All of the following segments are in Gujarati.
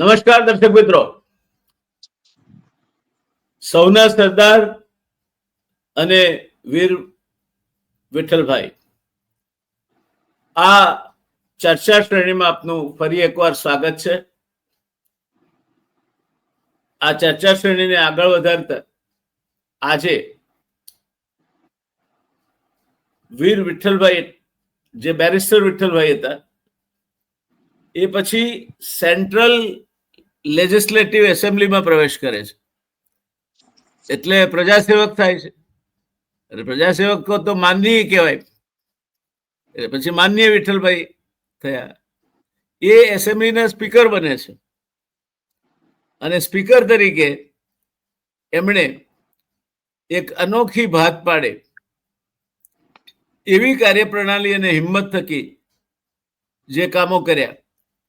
નમસ્કાર દર્શક મિત્રો. સૌના સરદાર અને વીર વિઠ્ઠલભાઈ. આ ચર્ચા શ્રેણીમાં આપનું ફરી એકવાર સ્વાગત છે. આ ચર્ચા શ્રેણીને આગળ વધારતા આજે વીર વિઠ્ઠલભાઈ જે બેરિસ્ટર વિઠ્ઠલભાઈ હતા, એ પછી સેન્ટ્રલ લેજિસ્લેટિવ એસેમ્બલીમાં પ્રવેશ કરે છે. એટલે પ્રજાસેવક થાય છે. અને પ્રજાસેવકો તો માનનીય કહેવાય. એટલે પછી માનનીય વિઠ્ઠલભાઈ થયા. એ એસેમ્બલીના સ્પીકર બને છે. અને સ્પીકર તરીકે એમણે એક અનોખી ભાત પાડે. એવી કાર્યપ્રણાલી અને હિંમત થકી જે કામો કર્યા.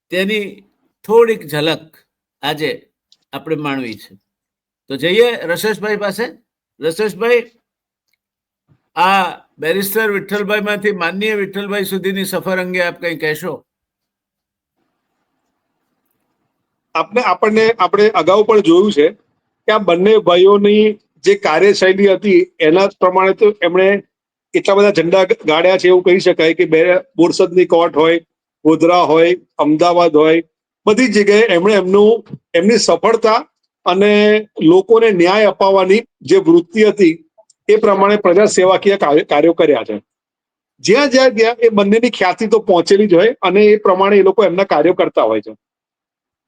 તેની થોડીક ઝલક આજે આપણે માણવી છે. તો જઈએ રસેશભાઈ પાસે. રસેશભાઈ, આ બેરિસ્ટર વિઠ્ઠલભાઈ માંથી માનનીય વિઠ્ઠલભાઈ સુધીની સફર અંગે આપ કઈ કહેશો? આપણે આપણને આપણે અગાઉ પણ જોયું છે કે આ બંને ભાઈઓની જે કાર્યશૈલી હતી એના પ્રમાણે તો એમણે એટલા બધા ઝંડા ગાળ્યા છે એવું કહી શકાય કે બે બોરસદની કોર્ટ હોય, ગોધરા હોય, અમદાવાદ હોય બધી જગ્યાએ એમણે એમનું એમની સફળતા અને લોકોને ન્યાય અપાવવાની જે વૃત્તિ હતી એ પ્રમાણે પ્રજા સેવાકીય કાર્ય- કાર્યો છે. જ્યાં જ્યાં ગયા એ બંનેની ખ્યાતિ તો પહોંચેલી જ હોય અને એ પ્રમાણે એ લોકો એમના કાર્યો કરતા હોય છે.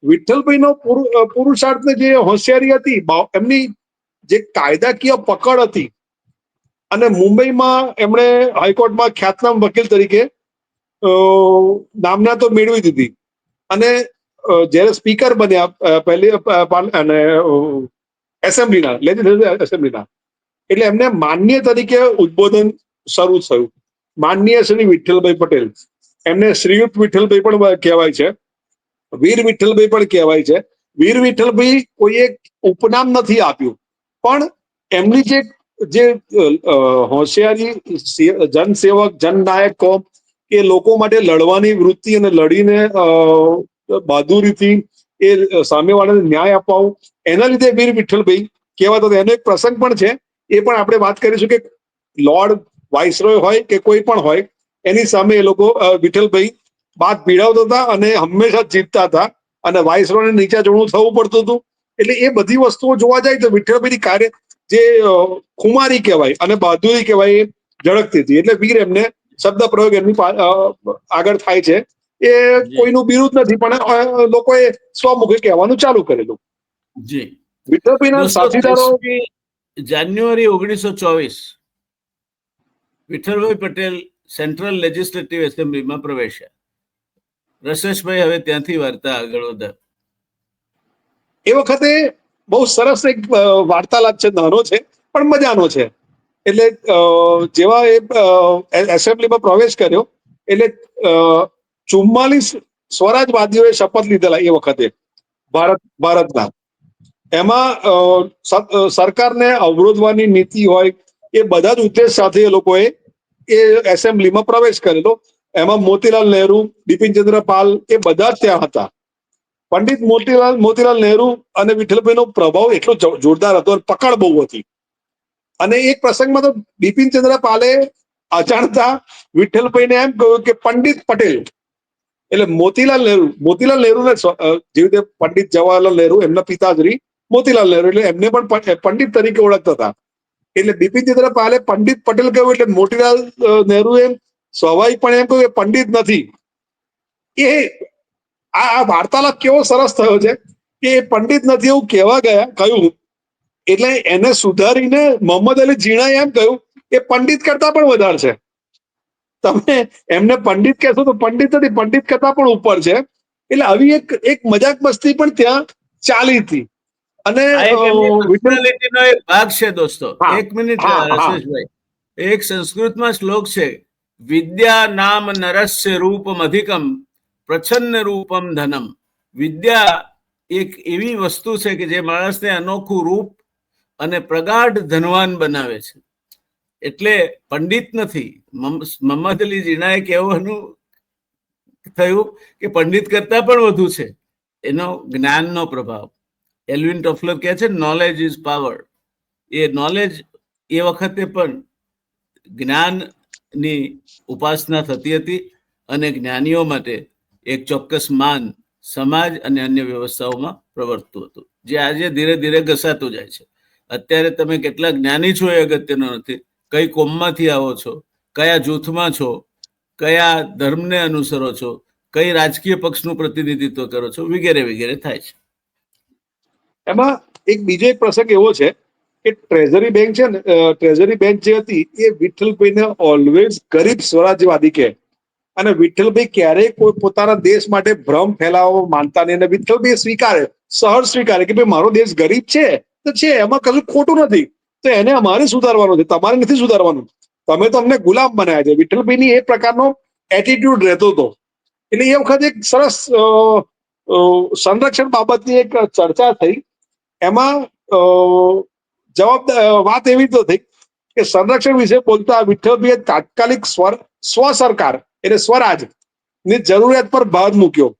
વિઠ્ઠલભાઈનો પુરુ- અ, પુરુષાર્થ જે હોશિયારી હતી એમની જે કાયદાકીય પકડ હતી અને મુંબઈમાં એમણે હાઈકોર્ટમાં ખ્યાતનામ વકીલ તરીકે નામના તો મેળવી દીધી. અને જ્યારે સ્પીકર બન્યા પહેલી અને એસેમ્બલીના લેજિસ્લેટિવ એસેમ્બલીના. એટલે એમને માન્ય તરીકે ઉદ્બોધન શરૂ થયું. માનનીય શ્રી વિઠ્ઠલભાઈ પટેલ. એમને શ્રીયુત વિઠ્ઠલભાઈ પણ કહેવાય છે. વીર વિઠ્ઠલભાઈ પણ કહેવાય છે. વીર વિઠ્ઠલભાઈ કોઈ એક ઉપનામ નથી આપ્યું. પણ એમની જે જે હોશિયારી જનસેવક, જનનાયક કોમ, એ લોકો માટે લડવાની વૃત્તિ અને લડીને બહાદુરીથી એ સામેવાળાને ન્યાય આપવા એના લીધે વીર વિઠ્ઠલભાઈ કહેવાતો હતો. એનો એક પ્રસંગ પણ છે. એ પણ આપણે વાત કરીશું કે લોર્ડ વાઇસરોય હોય કે કોઈ પણ હોય, એની સામે એ લોકો વિઠ્ઠલભાઈ બાદ પીડાવતા હતા અને હંમેશા જીતતા હતા. અને વાઇસરોયને નીચે જણું થવું પડતું હતું. એટલે એ બધી વસ્તુઓ જોવા જાય તો વિઠ્ઠલભાઈની કાર્ય જે ખુમારી કહેવાય અને બહાદુરી કહેવાય એ ઝળકતી હતી. એટલે વીર એમને શબ્દ પ્રયોગ એમની આગળ થાય છે. એ કોઈનું બિરુદ નથી પણ લોકોએ સ્વમુખે કહેવાનું ચાલુ કરેલું. જી. વિઠ્ઠલભાઈના સાથીદારો જાન્યુઆરી ઓગણીસો ચોવીસ વિઠ્ઠલભાઈ પટેલ સેન્ટ્રલ લેજિસ્લેટિવ એસેમ્બલીમાં પ્રવેશ્યા. રસેશભાઈ હવે ત્યાંથી વાર્તા આગળ વધાર એ વખતે બહુ સરસ એક વાર્તાલાપ છે નાનો છે પણ મજાનો છે. એટલે જેવા એ- એસેમ્બલીમાં પ્રવેશ કર્યો એટલે ચુમ્માલીસ સ્વરાજવાદીઓએ શપથ લીધેલા એ વખતે ભારત, ભારતના. એમાં સરકારને અવરોધવાની નીતિ હોય એ બધા જ ઉદ્દેશ સાથે એ લોકોએ એ એસેમ્બલીમાં પ્રવેશ કરેલો. એમાં મોતીલાલ નહેરુ, બિપિનચંદ્ર પાલ એ બધા જ ત્યાં હતા. પંડિત મોતીલાલ મોતીલાલ નહેરુ અને વિઠ્ઠલભાઈનો પ્રભાવ એટલો જોરદાર હતો પકડ બહુ હતી. અને એક પ્રસંગમાં તો બિપિનચંદ્ર પાલે અજાણતા વિઠ્ઠલભાઈને એમ કહ્યું કે પંડિત પટેલ એટલે મોતીલાલ નહેરુ, મોતીલાલ નહેરુને ને જેવી રીતે પંડિત જવાહરલાલ નહેરુ, એમના પિતાશ્રી મોતીલાલ નહેરુ, એટલે એમને પણ પંડિત તરીકે ઓળખતા હતા. એટલે બિપિનચંદ્ર પાલે પંડિત પટેલ કહ્યું એટલે મોતીલાલ નહેરુ એમ સ્વાભાવિક પણ એમ કહ્યું કે પંડિત નથી. એ, આ આ વાર્તાલાપ કેવો સરસ થયો છે કે એ પંડિત નથી એવું કહેવા ગયા, કહ્યું. એટલે એને સુધારીને મોહમ્મદ અલી જીણાએ એમ કહ્યું કે પંડિત કરતા પણ વધારે છે. તમે એમને પંડિત કહેશો તો પંડિત નથી પંડિત કરતા પણ ઉપર છે. એટલે આવી એક એક મજાક મસ્તી પણ ત્યાં ચાલી હતી. અને ભાગ છે દોસ્તો. મિનિટ. રસેશભાઈ એક સંસ્કૃતમાં શ્લોક છે વિદ્યા નામ નરસ્ય રૂપમ અધિકમ પ્રછન્ન રૂપમ ધનમ. વિદ્યા એક એવી વસ્તુ છે કે જે માણસને અનોખું રૂપ અને પ્રગાઢ ધનવાન બનાવે છે. એટલે પંડિત નથી. મમ્મદ અલી જીણાએ કહેવાનું થયું કે પંડિત કરતા પણ વધુ છે. એનો જ્ઞાનનો પ્રભાવ. એલ્વિન ટોફલર કહે છે નોલેજ ઇઝ પાવર એ નોલેજ એ વખતે પણ જ્ઞાનની ઉપાસના થતી હતી અને જ્ઞાનીઓ માટે એક ચોક્કસ માન સમાજ અને અન્ય વ્યવસ્થાઓમાં પ્રવર્તતું હતું. જે આજે ધીરે ધીરે ઘસાતું જાય છે. અત્યારે તમે કેટલા જ્ઞાની છો એ અગત્યનો નથી. કઈ કોમમાંથી આવો છો? કયા જૂથમાં છો? કયા ધર્મને અનુસરો છો? કઈ રાજકીય પક્ષનું પ્રતિનિધિત્વ કરો છો? વગેરે વગેરે થાય છે. એમાં એક બીજો એક પ્રસંગ એવો છે કે ટ્રેઝરી બેંક છે ને ટ્રેઝરી બેંક જે હતી એ વિઠ્ઠલભાઈને ઓલવેઝ ગરીબ સ્વરાજ્યવાદી કહે. અને વિઠ્ઠલભાઈ ક્યારેય કોઈ પોતાના દેશ માટે ભ્રમ ફેલાવવા માનતા નહીં અને વિઠ્ઠલભાઈ સ્વીકારે સહર સ્વીકારે કે ભાઈ મારો દેશ ગરીબ છે, તો છે, એમાં કશું ખોટું નથી. તો એને અમારે સુધારવાનું છે. તમારે નથી સુધારવાનું. તમે તો અમને ગુલામ બનાવ્યા છે. વિઠ્ઠલભાઈની એ પ્રકારનો એટીટ્યુડ રહેતો હતો. એટલે એ વખતે એક સરસ સંરક્ષણ બાબતની એક ચર્ચા થઈ. એમાં જવાબદાર વાત એવી તો થઈ કે સંરક્ષણ વિશે બોલતા વિઠ્ઠલભાઈએ તાત્કાલિક સ્વર સ્વ સરકાર એટલે સ્વરાજની જરૂરિયાત પર ભાર મૂક્યો.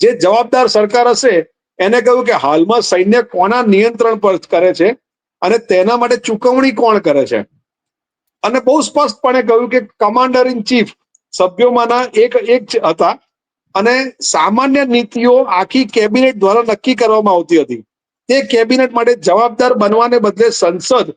જે જવાબદાર સરકાર હશે, એને કહ્યું કે હાલમાં સૈન્ય કોના નિયંત્રણ પર કરે છે? અને તેના માટે ચૂકવણી કોણ કરે છે? અને બહુ સ્પષ્ટપણે કહ્યું કે કમાન્ડર ઇન ચીફ સભ્યોમાંના એક એક હતા અને સામાન્ય નીતિઓ આખી કેબિનેટ દ્વારા નક્કી કરવામાં આવતી હતી. તે કેબિનેટ માટે જવાબદાર બનવાને બદલે સંસદ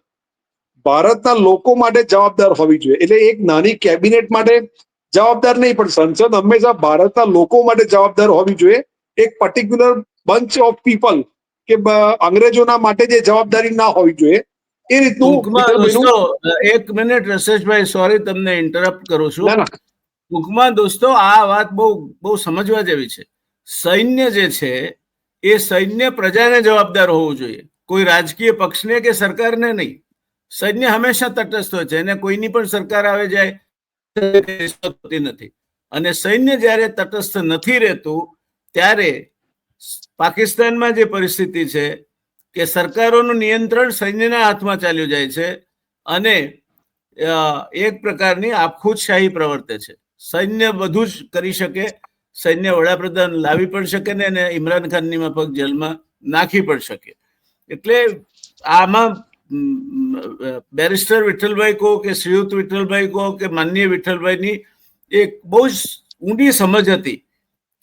ભારતના લોકો માટે જવાબદાર હોવી જોઈએ. એટલે એક નાની કેબિનેટ માટે જવાબદાર નહીં, પણ સંસદ હંમેશા ભારતના લોકો માટે જવાબદાર હોવી જોઈએ. એક પર્ટિક્યુલર બંચ ઓફ પીપલ કે અંગ્રેજોના માટે જે જવાબદારી ના હોવી જોઈએ એ રીતનું એક મિનિટ રસેશભાઈ સોરી તમને ઇન્ટરપ્ટ કરું છું. ટૂંકમાં દોસ્તો આ વાત બહુ બહુ સમજવા જેવી છે. સૈન્ય જે છે એ સૈન્ય પ્રજાને જવાબદાર હોવું જોઈએ. કોઈ રાજકીય પક્ષને કે સરકારને નહીં. સૈન્ય હંમેશા તટસ્થ હોય છે અને કોઈની પણ સરકાર આવે જાય નથી. અને સૈન્ય જ્યારે તટસ્થ નથી રહેતું ત્યારે પાકિસ્તાનમાં જે પરિસ્થિતિ છે કે સરકારોનું નિયંત્રણ સૈન્યના હાથમાં ચાલ્યું જાય છે અને એક પ્રકારની આપખુદશાહી પ્રવર્તે છે. સૈન્ય બધું જ કરી શકે, સૈન્ય વડાપ્રધાન લાવી પણ શકે ને અને ઇમરાન ખાનની માફક જેલમાં નાખી પણ શકે. એટલે આમાં બેરિસ્ટર વિઠ્ઠલભાઈ કહો કે શ્રીયુત વિઠ્ઠલભાઈ કહો કે માનનીય વિઠ્ઠલભાઈની એક બહુ જ ઊંડી સમજ હતી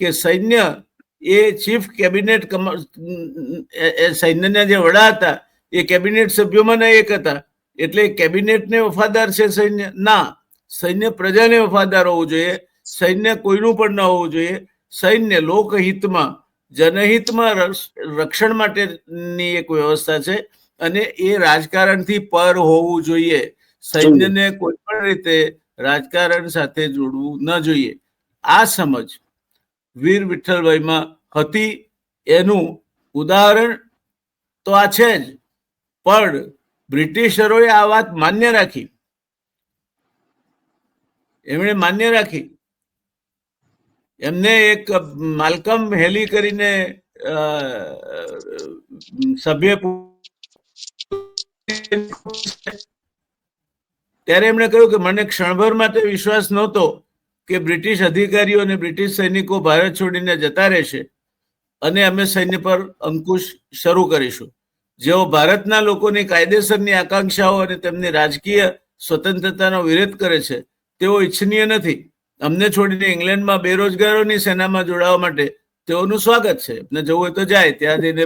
કે સૈન્ય એ ચીફ કેબિનેટ સૈન્યના જે વડા હતા એ કેબિનેટ સભ્યોમાંના એક હતા. એટલે કેબિનેટને વફાદાર છે સૈન્ય? ના. સૈન્ય પ્રજાને વફાદાર હોવું જોઈએ. સૈન્ય કોઈનું પણ ન હોવું જોઈએ. સૈન્ય લોકહિતમાં જનહિતમાં રક્ષણ માટેની એક વ્યવસ્થા છે અને એ રાજકારણથી પર હોવું જોઈએ. સૈન્યને કોઈ પણ રીતે રાજકારણ સાથે જોડવું ન જોઈએ. આ સમજ વીર વિઠ્ઠલભાઈમાં હતી. એનું ઉદાહરણ તો આ છે જ. પણ બ્રિટિશરોએ આ વાત માન્ય રાખી. એમણે માન્ય રાખી. એમને એક માલકમ હેલી કરીને સભ્ય ત્યારે એમણે કહ્યું કે મને ક્ષણભર માટે વિશ્વાસ નહોતો. કે બ્રિટિશ અધિકારીઓ અને બ્રિટિશ સૈનિકો ભારત છોડીને જતા રહેશે અને અમે સૈન્ય પર અંકુશ શરૂ કરીશું. જેઓ ભારતના લોકોની કાયદેસરની આકાંક્ષાઓ અને તેમની રાજકીય સ્વતંત્રતાનો વિરોધ કરે છે તેઓ ઈચ્છનીય નથી. અમને છોડીને ઇંગ્લેન્ડમાં બેરોજગારોની સેનામાં જોડાવા માટે તેઓનું સ્વાગત છે. એમને જવું હોય તો જાય ત્યાં જઈને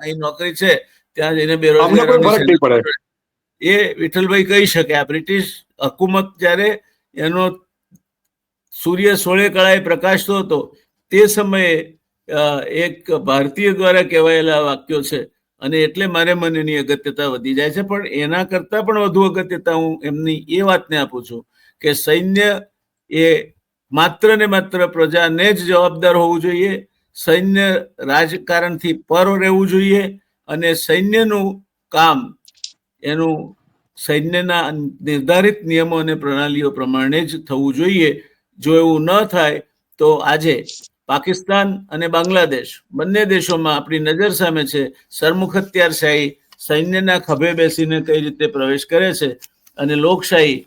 અહીં નોકરી છે ત્યાં જઈને પડે. એ વિઠ્ઠલભાઈ કહી શકે આ બ્રિટિશ હકુમત જ્યારે એનો સૂર્ય સોળે કળાએ પ્રકાશતો હતો. તે સમયે એક ભારતીય દ્વારા કહેવાયેલા વાક્યો છે અને એટલે મારે મનની અગત્યતા વધી જાય છે. પણ એના કરતાં પણ વધુ અગત્યતા હું એમની એ વાતને આપું છું કે સૈન્ય એ માત્ર ને માત્ર પ્રજાને જ જવાબદાર હોવું જોઈએ. સૈન્ય રાજકારણથી પર રહેવું જોઈએ અને સૈન્યનું કામ, એનું સૈન્યના નિર્ધારિત નિયમો અને પ્રણાલીઓ પ્રમાણે જ થવું જોઈએ. જો એવું ન થાય તો આજે પાકિસ્તાન અને બાંગ્લાદેશ બંને દેશોમાં આપણી નજર સામે છે સરમુખ હત્યારશાહી સૈન્યના ખભે બેસીને કઈ રીતે પ્રવેશ કરે છે અને લોકશાહી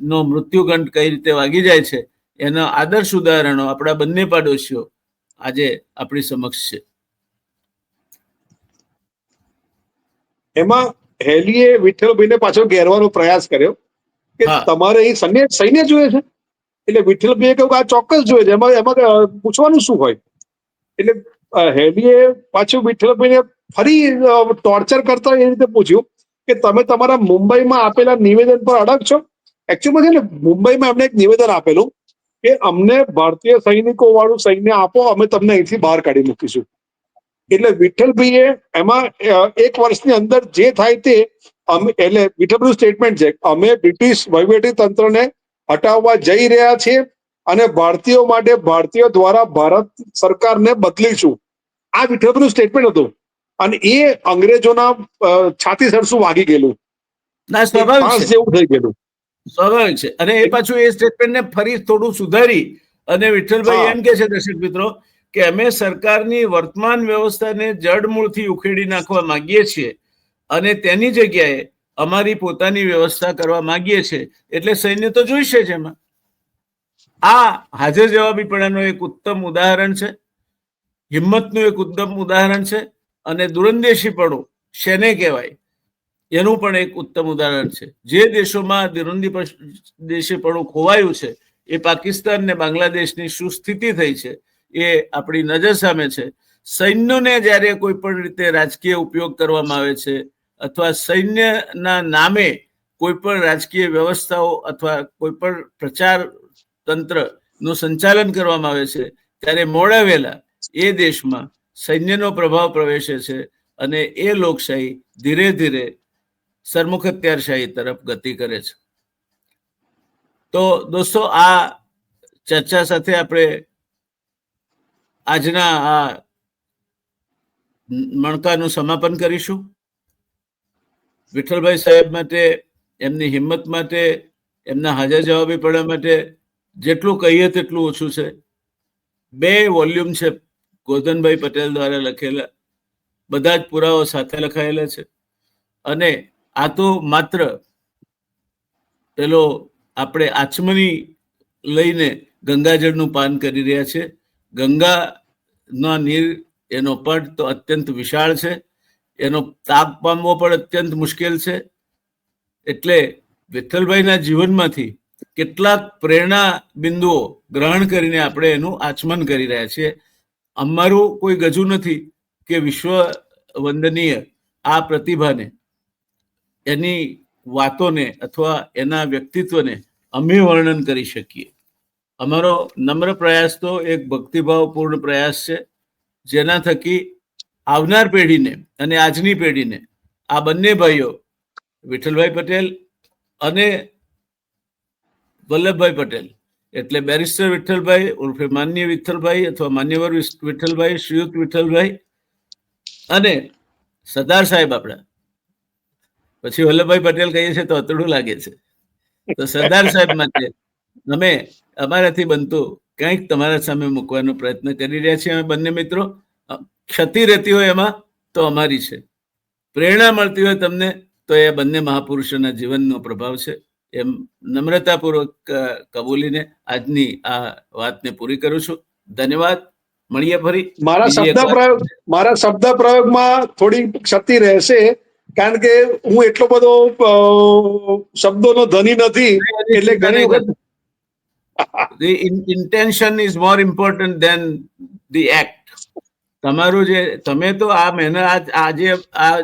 નો મૃત્યુગંઠ કઈ રીતે વાગી જાય છે એના આદર્શ ઉદાહરણો આપણા બંને પાડોશીઓ આજે આપણી સમક્ષ છે એમાં હેલીએ વિઠ્ઠલભાઈને પાછો ઘેરવાનો પ્રયાસ કર્યો કે. તમારે અહીં સૈન્ય સૈન્ય જોઈએ છે એટલે વિઠ્ઠલભાઈએ કહ્યું કે આ ચોક્કસ જોઈએ છે. એમાં એમાં પૂછવાનું શું હોય? એટલે હેલીએ પાછું વિઠ્ઠલભાઈને ફરી ટોર્ચર કરતા એ રીતે પૂછ્યું કે તમે તમારા મુંબઈમાં આપેલા નિવેદન પર અડગ છો? એકચ્યુઅલી છે ને, મુંબઈમાં એમને એક નિવેદન આપેલું કે અમને ભારતીય સૈનિકો વાળું સૈન્ય આપો, અમે તમને અહીંથી બહાર કાઢી મૂકીશું. એટલે વિઠ્ઠલભાઈએ એમાં એક વર્ષની અંદર જે થાય તે, અમે, એટલે વિઠ્ઠલભાઈનું સ્ટેટમેન્ટ છે અમે બ્રિટિશ વહીવટી તંત્રને હટાવવા જઈ રહ્યા છીએ અને ભારતીયો માટે ભારતીયો દ્વારા ભારત સરકારને બદલીશું. આ વિઠ્ઠલભાઈનું સ્ટેટમેન્ટ હતું. અને એ અંગ્રેજોના છાતી સરસું વાગી ગયેલું. ના સ્વાભાવિક જેવું થઈ ગયેલું. સ્વાભાવિક છે. અને એ પાછું એ સ્ટેટમેન્ટને ફરી થોડું સુધારી અને વિઠ્ઠલભાઈ એમ કે છે દર્શક મિત્રો કે અમે સરકારની વર્તમાન વ્યવસ્થાને જડમૂળથી ઉખેડી નાખવા માંગીએ છીએ અને તેની જગ્યાએ અમારી પોતાની વ્યવસ્થા કરવા માંગીએ છીએ, એટલે સૈન્ય તો જોઈશે જ એમાં. આ હાજર જવાબીપણાનું એક ઉત્તમ ઉદાહરણ છે, હિંમતનું એક ઉત્તમ ઉદાહરણ છે, અને દુરંદેશીપણું શેને કહેવાય? એનું પણ એક ઉત્તમ ઉદાહરણ છે. જે દેશોમાં દેશીપણું ખોવાયું છે, એ પાકિસ્તાન ને બાંગ્લાદેશની શું સ્થિતિ થઈ છે, એ આપણી નજર સામે છે. સૈન્યને જ્યારે કોઈ પણ રીતે રાજકીય ઉપયોગ કરવામાં આવે છે અથવા સૈન્યના નામે કોઈ પણ રાજકીય વ્યવસ્થાઓ અથવા કોઈ પણ પ્રચાર તંત્રનું સંચાલન કરવામાં આવે છે, ત્યારે મોડા વહેલા એ દેશમાં સૈન્યનો પ્રભાવ પ્રવેશે છે અને એ લોકશાહી ધીરે ધીરે સરમુખત્યારશાહી તરફ ગતિ કરે છે. તો દોસ્તો, આ ચર્ચા સાથે આપણે આજના આ મણકાનું સમાપન કરીશું. વિઠ્ઠલભાઈ સાહેબ માટે, એમની હિંમત માટે, એમના હાજર જવાબી પડવા માટે જેટલું કહીએ તેટલું ઓછું છે. બે વોલ્યુમ છે ગોધનભાઈ પટેલ દ્વારા લખેલા, બધા જ પુરાવો સાથે લખાયેલા છે. અને આ તો માત્ર પેલો આપણે આચમની લઈને ગંગાજળનું પાન કરી રહ્યા છે. ગંગાના નીર એનો પટ તો અત્યંત વિશાળ છે. એનો તાપ પામવો પણ અત્યંત મુશ્કેલ છે. એટલે વિઠ્ઠલભાઈના જીવનમાંથી કેટલાક પ્રેરણા બિંદુઓ ગ્રહણ કરીને આપણે એનું આચમન કરી રહ્યા છીએ. અમારું કોઈ ગજુ નથી કે વિશ્વ વંદનીય આ પ્રતિભાને, એની વાતોને અથવા એના વ્યક્તિત્વને અમે વર્ણન કરી શકીએ. અમારો નમ્ર પ્રયાસ તો એક ભક્તિભાવપૂર્ણ પ્રયાસ છે. જેના થકી આવનાર પેઢીને અને આજની પેઢીને આ બંને ભાઈઓ વિઠ્ઠલભાઈ પટેલ અને વલ્લભભાઈ પટેલ, એટલે બેરિસ્ટર વિઠ્ઠલભાઈ, ઉર્ફે માન્ય વિઠ્ઠલભાઈ અથવા માન્યવર વિઠ્ઠલભાઈ શ્રીયુત વિઠ્ઠલભાઈ અને સરદાર સાહેબ આપણા. પછી વલ્લભભાઈ પટેલ કહીએ છીએ તો અતડું લાગે છે. તો સરદાર સાહેબ માટે અમે અમારાથી બનતું કંઈક તમારા સામે મૂકવાનો પ્રયત્ન કરી રહ્યા છીએ અમે બંને મિત્રો. ક્ષતિ રહેતી હોય એમાં તો અમારી છે. પ્રેરણા મળતી હોય તમને તો એ બંને મહાપુરુષોના જીવનનો પ્રભાવ છે. એમ નમ્રતાપૂર્વક કબૂલીને આજની આ વાતને પૂરી કરું છું. ધન્યવાદ. મળીએ ફરી. મારા શબ્દ પ્રયોગ મારા શબ્દ પ્રયોગમાં થોડી ક્ષતિ રહેશે કારણ કે હું એટલો બધો શબ્દોનો ધની નથી એટલે ઘણી વખત intention is more important than the act તમારું જે, તમે તો આ મહેનત આજ- આ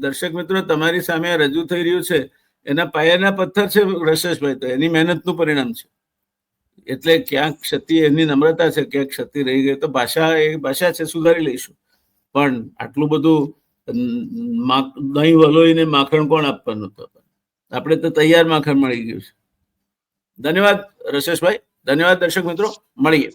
દર્શક મિત્રો તમારી સામે રજૂ થઈ રહ્યું છે, એના પાયાના પથ્થર છે રશેશભાઈ તો, એની મહેનતનું પરિણામ છે. એટલે ક્યાંક ક્ષતિ એની નમ્રતા છે, ક્યાંક ક્ષતિ રહી ગઈ, તો ભાષા એ ભાષા છે, સુધારી લઈશું. પણ આટલું બધું દહીં વલોઈને માખણ કોણ આપવાનું તો? આપણે તો તૈયાર માખણ મળી ગયું છે. ધન્યવાદ રશેશભાઈ, ધન્યવાદ દર્શક મિત્રો, મળીએ.